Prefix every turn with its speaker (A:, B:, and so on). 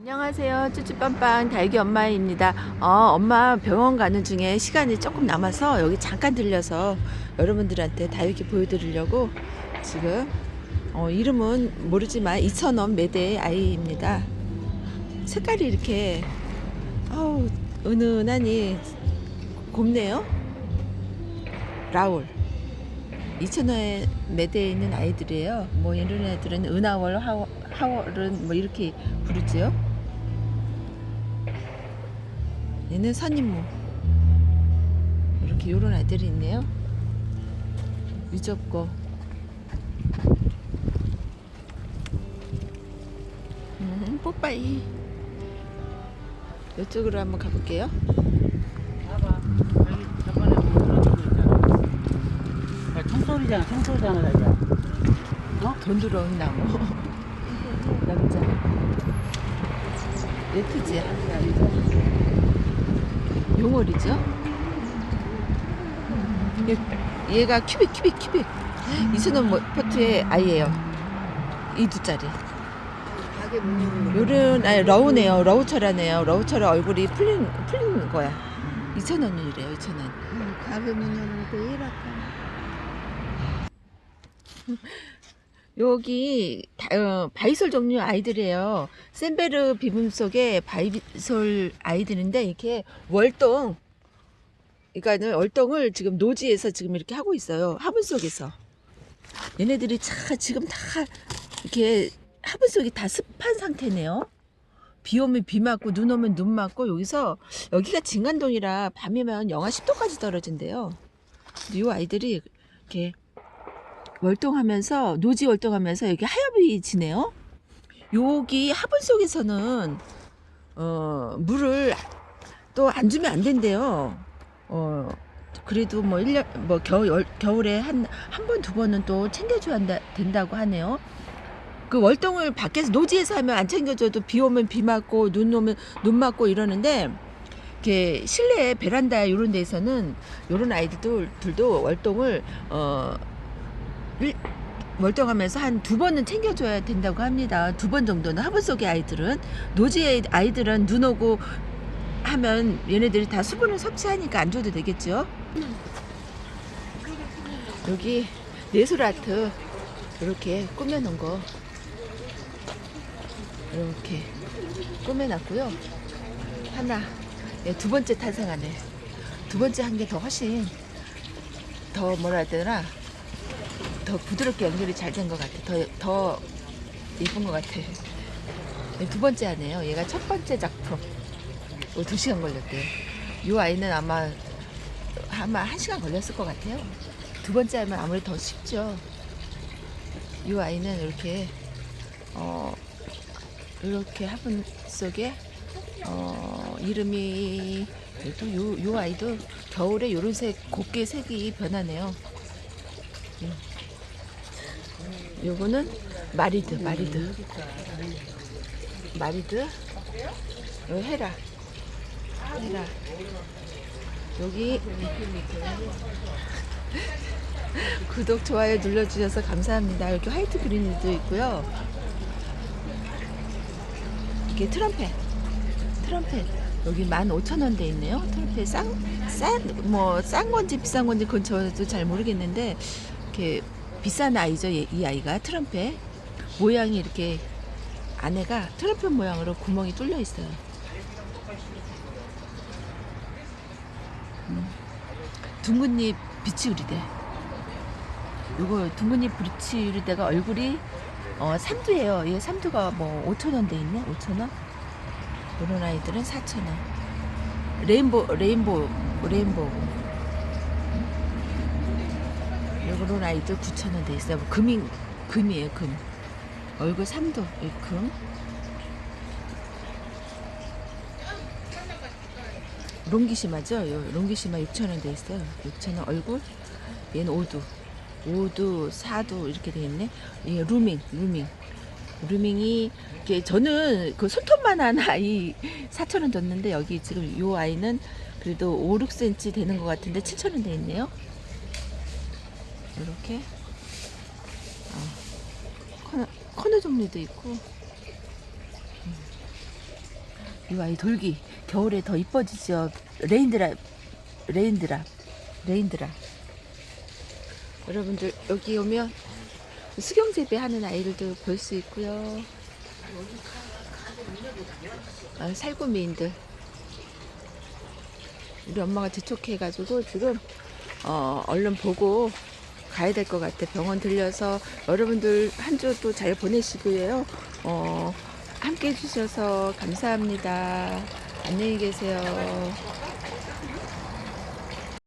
A: 안녕하세요. 쭈쭈빵빵 달기 엄마입니다. 어, 엄마 병원 가는 중에 시간이 조금 남아서 여기 잠깐 들려서 여러분들한테 다육이 보여드리려고 지금 어, 이름은 모르지만 2,000원 매대 아이입니다. 색깔이 이렇게 어우, 은은하니 곱네요. 라울. 2,000원에 매대에 있는 아이들이에요. 뭐 이런 애들은 은하월, 하월, 하월은 뭐 이렇게 부르지요. 얘는 선임모. 이렇게 요런 아이들이 있네요. 유접고. 음, 뽀빠이. 이쪽으로 한번 가볼게요.
B: 봐봐. 여기 저번에 뭐 그런 거 있잖아. 야, 총소리잖아, 총소리잖아, 자기야.
A: 돈 들어온 나무. 남자. 레트지야. 용월이죠? 얘, 얘가 큐빅, 큐빅, 큐빅. 뭐, 포트의 아이예요. 이두 짜리.
C: 가게 문 열는 거.
A: 요런, 아니, 러우네요. 러우철하네요. 러우철의 얼굴이 풀린, 풀린 거야. 2,000원이래요, 2,000원.
C: 응, 가게 문거 일학가.
A: 여기 다- 어, 바이솔 종류 아이들이에요. 샌베르 비빔 속에 바이솔 아이들인데 이렇게 월동 그러니까는 월동을 지금 노지에서 지금 이렇게 하고 있어요. 화분 속에서. 얘네들이 차 지금 다 이렇게 화분 속이 다 습한 상태네요. 비 오면 비 맞고 눈 오면 눈 맞고 여기서 여기가 진간동이라 밤이면 영하 10도까지 떨어진대요. 이 아이들이 이렇게 월동하면서 노지 월동하면서 여기 하엽이 지네요. 여기 화분 속에서는 어, 물을 또 안 주면 안 된대요. 어, 그래도 뭐 1년 뭐 겨울 겨울에 한 한 번 두 번은 또 챙겨 줘야 한다, 된다고 하네요. 그 월동을 밖에서 노지에서 하면 안 챙겨줘도 비 오면 비 맞고 눈 오면 눈 맞고 이러는데 이렇게 실내 베란다 이런 데에서는 이런 아이들도 들도 월동을 어 일- 멀쩡하면서 한 두 번은 챙겨줘야 된다고 합니다. 두 번 정도는 화분 속의 아이들은 노지의 아이들은 눈 오고 하면 얘네들이 다 수분을 섭취하니까 안 줘도 되겠죠. 여기 예술 아트 이렇게 꾸며놓은 거 이렇게 꾸며놨고요. 하나 예, 두 번째 탄생하네. 두 번째 한 게 더 훨씬 더 뭐라 해야 되나 더 부드럽게 연결이 잘 된 것 같아. 더, 더 예쁜 것 같아. 네, 두 번째 하네요. 얘가 첫 번째 작품. 어, 두 시간 걸렸대요. 이 아이는 아마, 아마 한 시간 걸렸을 것 같아요. 두 번째 하면 아무래도 더 쉽죠. 이 아이는 이렇게, 어, 이렇게 화분 속에, 어, 이름이, 또 요, 요 아이도 겨울에 요런 색, 곱게 색이 변하네요. 요거는 마리드, 마리드. 마리드. 요 헤라. 헤라. 여기 구독, 좋아요 눌러주셔서 감사합니다. 이렇게 화이트 그린도 있고요. 이게 트럼펫. 트럼펫. 여기 15,000원 돼 있네요. 트럼펫 싼, 싼, 뭐, 싼 건지 비싼 건지 그건 저도 잘 모르겠는데, 이렇게 비싼 아이죠. 얘- 이 아이가 트럼펫 모양이 이렇게 안에가 트럼펫 모양으로 구멍이 뚫려 있어요. 음. 둥근잎 비치우리대. 요거 둥근잎 비치우리대가 얼굴이 어, 삼두예요. 얘 삼두가 뭐 5천 원 돼 있네. 5천 원. 이런 아이들은 4천 원. 레인보 레인보 레인보 요런 아이들 9,000원 돼 있어요. 뭐 금이 금이에요, 금. 얼굴 3도 이 금. 롱기시마죠? 요 롱기시마 6,000원 돼 있어요. 6,000원 얼굴. 얘는 5두. 5두, 4두 이렇게 돼 있네. 이게 루밍, 루밍. 루밍이 이게 저는 그 손톱만 한 아이 4,000원 줬는데 여기 지금 요 아이는 그래도 5, 6cm 되는 것 같은데 7,000원 돼 있네요. 이렇게 어, 커너, 커너 종류도 있고 이 아이 돌기 겨울에 더 이뻐지죠. 레인드랍, 레인드랍, 레인드랍. 여러분들 여기 오면 수경 재배 하는 아이들도 볼 수 있고요. 아, 살구미인들. 우리 엄마가 재촉해가지고 지금 어, 얼른 보고 가야 될 것 같아. 병원 들려서 여러분들 한 주 또 잘 보내시고요. 어, 함께 해주셔서 감사합니다. 안녕히 계세요.